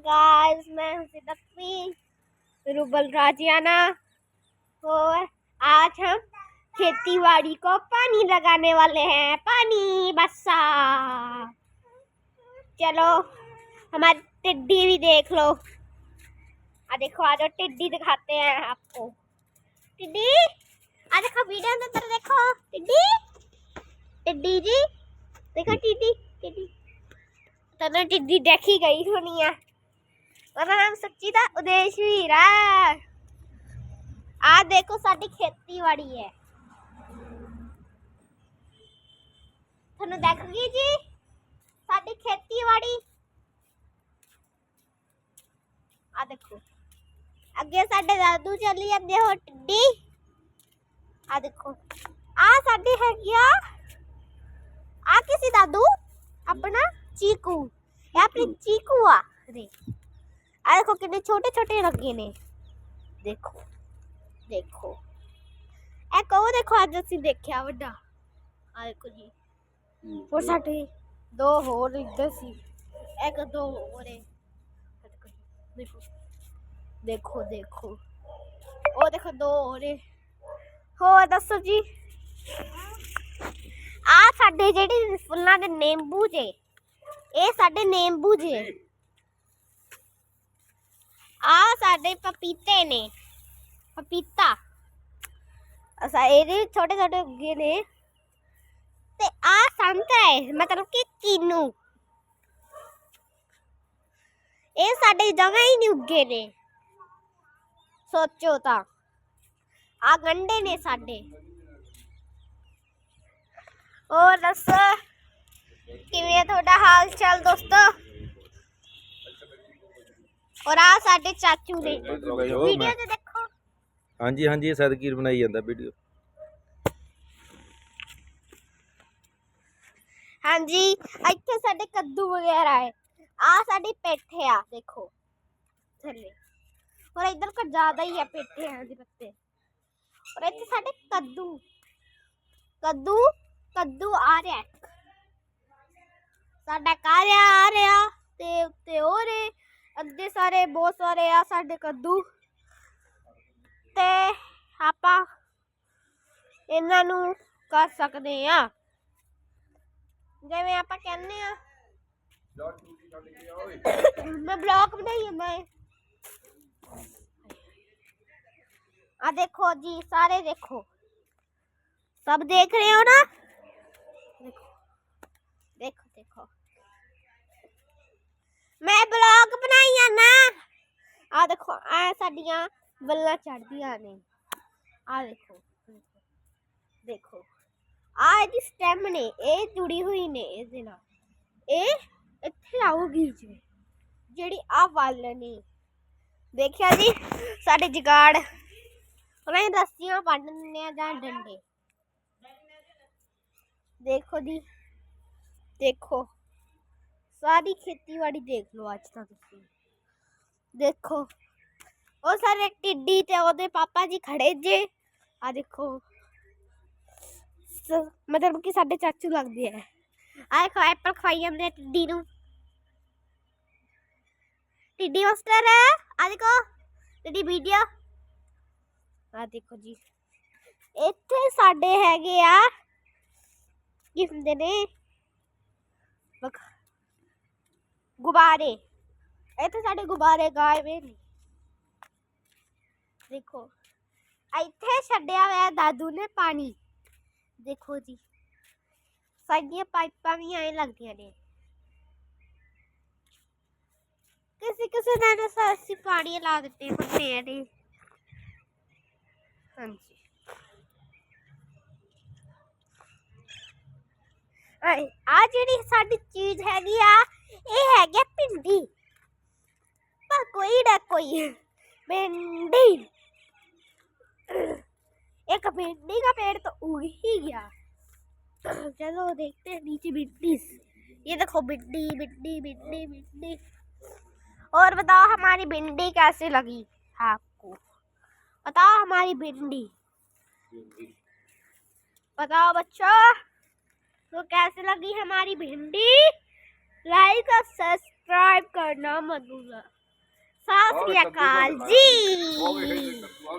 Guys मैं हूँ rouble राजियाना और आज हम खेती बाड़ी को पानी लगाने वाले हैं। पानी बसा चलो, हमारी टिड्डी भी देख लो। आ, देखो आज टिड्डी दिखाते हैं आपको। टिड्डी, आ देखो, वीडियो में तो देखो। टिड्डी टिड्डी जी, देखो, टिड्डी टिड्डी। तो टिड्डी देखी गई होनी है। ਉਹਦਾ ਨਾਮ ਸੱਚੀ ਦਾ ਉਦੇਸ਼ਵੀਰ ਆ ਆ ਦੇਖੋ ਸਾਡੀ ਖੇਤੀਬਾੜੀ ਹੈ। ਤੁਹਾਨੂੰ ਦੇਖ ਗਈ ਜੀ? ਸਾਡੀ ਖੇਤੀਬਾੜੀ। ਆ ਦੇਖੋ। ਅੱਗੇ ਸਾਡੇ ਦਾਦੂ ਚੱਲੀ ਜਾਂਦੇ ਹੋ ਟਿੱਡੀ। ਆ ਦੇਖੋ। ਆ ਸਾਡੀ ਹੈਗੀ ਆ। ਆ ਕਿਸੇ ਦਾਦੂ? ਆਪਣਾ ਚੀਕੂ। ਇਹ ਆਪਣੀ ਚੀਕੂ ਆ। ਦੇ ਆ ਦੇਖੋ ਕਿੰਨੇ ਛੋਟੇ ਛੋਟੇ ਲੱਗੇ ਨੇ ਦੇਖੋ ਦੇਖੋ ਇਹ ਕਹੋ ਦੇਖੋ ਅੱਜ ਅਸੀਂ ਦੇਖਿਆ ਵੱਡਾ ਆ ਦੇਖੋ ਜੀ ਹੋਰ ਸਾਡੇ ਦੋ ਹੋਰ ਇੱਧਰ ਸੀ ਇੱਕ ਦੋ ਹੋਰ ਹੈ ਦੇਖੋ ਦੇਖੋ ਦੇਖੋ ਦੇਖੋ ਉਹ ਦੇਖੋ ਦੋ ਹੋਰ ਹੈ ਹੋਰ ਦੱਸੋ ਜੀ ਆ ਸਾਡੇ ਜਿਹੜੇ ਫੁੱਲਾਂ ਦੇ ਨਿੰਬੂ ਜੇ ਇਹ ਸਾਡੇ ਨਿੰਬੂ ਜੇ ਆ ਸਾਡੇ ਪਪੀਤੇ ਨੇ। ਪਪੀਤਾ। ਅਸਾ ਇਹਦੇ ਛੋਟੇ ਛੋਟੇ ਉੱਗੇ ਨੇ। ਤੇ ਆ ਸੰਤਰਾ ਹੈ, ਮਤਲਬ ਕਿ ਕੀਨੂ ਇਹ ਸਾਡੇ ਜਗ੍ਹਾ ਹੀ ਨਹੀਂ ਉੱਗੇ ਨੇ। ਸੋਚੋ ਤਾਂ। ਆ ਗੰਡੇ ਨੇ ਸਾਡੇ। ਹੋਰ ਦੱਸੋ, ਕਿਵੇਂ ਹੈ ਤੁਹਾਡਾ ਹਾਲ ਚਾਲ ਦੋਸਤੋ? ਔਰ ਆ ਸਾਡੇ ਚਾਚੂ ਨੇ ਵੀਡੀਓ ਤੇ ਦੇਖੋ। ਹਾਂਜੀ ਹਾਂਜੀ ਇਹ ਸਦਕੀਰ ਬਣਾਈ ਜਾਂਦਾ ਵੀਡੀਓ। ਹਾਂਜੀ ਇੱਥੇ ਸਾਡੇ ਕੱਦੂ ਵਗੈਰਾ ਹੈ। ਆ ਸਾਡੀ ਪੇਠੇ ਆ ਦੇਖੋ। ਥੱਲੇ। ਔਰ ਇਧਰ ਕੁਝ ਜ਼ਿਆਦਾ ਹੀ ਹੈ ਪੇਠਿਆਂ ਦੇ ਪੱਤੇ। ਔਰ ਇੱਥੇ ਸਾਡੇ ਕੱਦੂ। ਕੱਦੂ ਕੱਦੂ ਆ ਰਿਹਾ। ਸਾਡਾ ਕਾਰਿਆ ਆ ਰਿਹਾ ਤੇ ਉੱਤੇ ਹੋ ਅੱਧੇ ਸਾਰੇ, ਬਹੁਤ ਸਾਰੇ ਆ ਸਾਡੇ ਕੱਦੂ। ਤੇ ਆਪਾਂ ਇਹਨਾਂ ਨੂੰ ਕਰ ਸਕਦੇ ਆ ਜਿਵੇਂ ਆਪਾਂ ਕਹਿੰਦੇ ਆ ਮੈਂ ਬਲੌਗ ਬਣਾਈ ਆ ਮੈਂ। ਆ ਦੇਖੋ ਜੀ, ਸਾਰੇ ਦੇਖੋ। ਸਭ ਦੇਖ ਰਹੇ ਹੋ ਨਾ? ਦੇਖੋ। ਦੇਖੋ ਦੇਖੋ। ਮੈਂ ਬਲੌਗ ਬਣਾਈਆਂ ਨਾ। ਆ ਦੇਖੋ ਆ ਸਾਡੀਆਂ ਬੱਲਾਂ ਚੜਦੀਆਂ ਨੇ। ਆ ਦੇਖੋ ਦੇਖੋ। ਆ ਇਹਦੀ ਸਟੈਮ ਨੇ, ਇਹ ਜੁੜੀ ਹੋਈ ਨੇ ਇਹਦੇ ਨਾਲ। ਇਹ ਇੱਥੇ ਆਊਗੀ ਜੀ, ਜਿਹੜੀ ਆ ਵੱਲ ਨੇ। ਦੇਖਿਆ ਜੀ, ਸਾਡੇ ਜਗਾੜ। ਉਹਨਾਂ ਦੀ ਰੱਸੀਆਂ ਬੰਨ ਆ ਜਾਂ ਡੰਡੇ। ਦੇਖੋ ਜੀ, ਦੇਖੋ। ਸਾਰੀ ਖੇਤੀਬਾੜੀ ਦੇਖ ਲਓ ਅੱਜ ਤਾਂ ਤੁਸੀਂ। ਦੇਖੋ, ਉਹ ਸਾਰੇ ਟਿੱਡੀ ਤੇ ਉਹਦੇ ਪਾਪਾ ਜੀ ਖੜੇ ਜੇ। ਆ ਦੇਖੋ। ਮਤਲਬ ਕਿ ਸਾਡੇ ਚਾਚੂ ਲੱਗਦੇ ਆ। ਆ ਦੇਖੋ, ਐਪਲ ਖਵਾਈ ਜਾਂਦੇ ਆ ਟਿੱਡੀ ਨੂੰ। ਟਿੱਡੀ ਮਾਸਟਰ ਆ ਦੇਖੋ, ਟਿੱਡੀ ਵੀਡੀਓ। ਆ ਦੇਖੋ ਜੀ। ਇੱਥੇ ਸਾਡੇ ਹੈਗੇ ਆ, ਕੀ ਹੁੰਦੇ ਨੇ? ਬਕ ਗੁਬਾਰੇ ਇੱਥੇ ਸਾਡੇ ਗੁਬਾਰੇ ਗਾਏ ਵੇ ਨੇ ਦੇਖੋ ਇੱਥੇ ਛੱਡਿਆ ਹੋਇਆ ਦਾਦੂ ਨੇ ਪਾਣੀ ਦੇਖੋ ਜੀ ਸਾਡੀਆਂ ਪਾਈਪਾਂ ਵੀ ਐਂ ਲੱਗਦੀਆਂ ਨੇ ਕਿਸੇ ਕਿਸੇ ਦਿਨ ਅਸਾਂ- ਅਸੀਂ ਪਾਣੀ ਲਾ ਦਿੱਤੇ ਹੁੰਦੇ ਆ ਨੇ ਹਾਂਜੀ ਆ ਜਿਹੜੀ ਸਾਡੀ ਚੀਜ਼ ਹੈਗੀ ਆ ਇਹ ਹੈਗੀ ਆ ਭਿੰਡੀ ਪਰ ਕੋਈ ਨਾ ਕੋਈ ਭਿੰਡੀ एक भिंडी का पेड़ तो उग ही गया चलो देखते हैं नीचे भिंडी ये देखो भिंडी भिंडी भिंडी भिंडी और बताओ हमारी भिंडी कैसी लगी आपको बताओ हमारी भिंडी बताओ बच्चों तो कैसी लगी हमारी भिंडी ਲਾਈਕ ਔਰ ਸਬਸਕ੍ਰਾਈਬ ਕਰਨਾ ਮਤ ਭੁੱਲਣਾ ਸਤਿ ਸ੍ਰੀ ਅਕਾਲ ਜੀ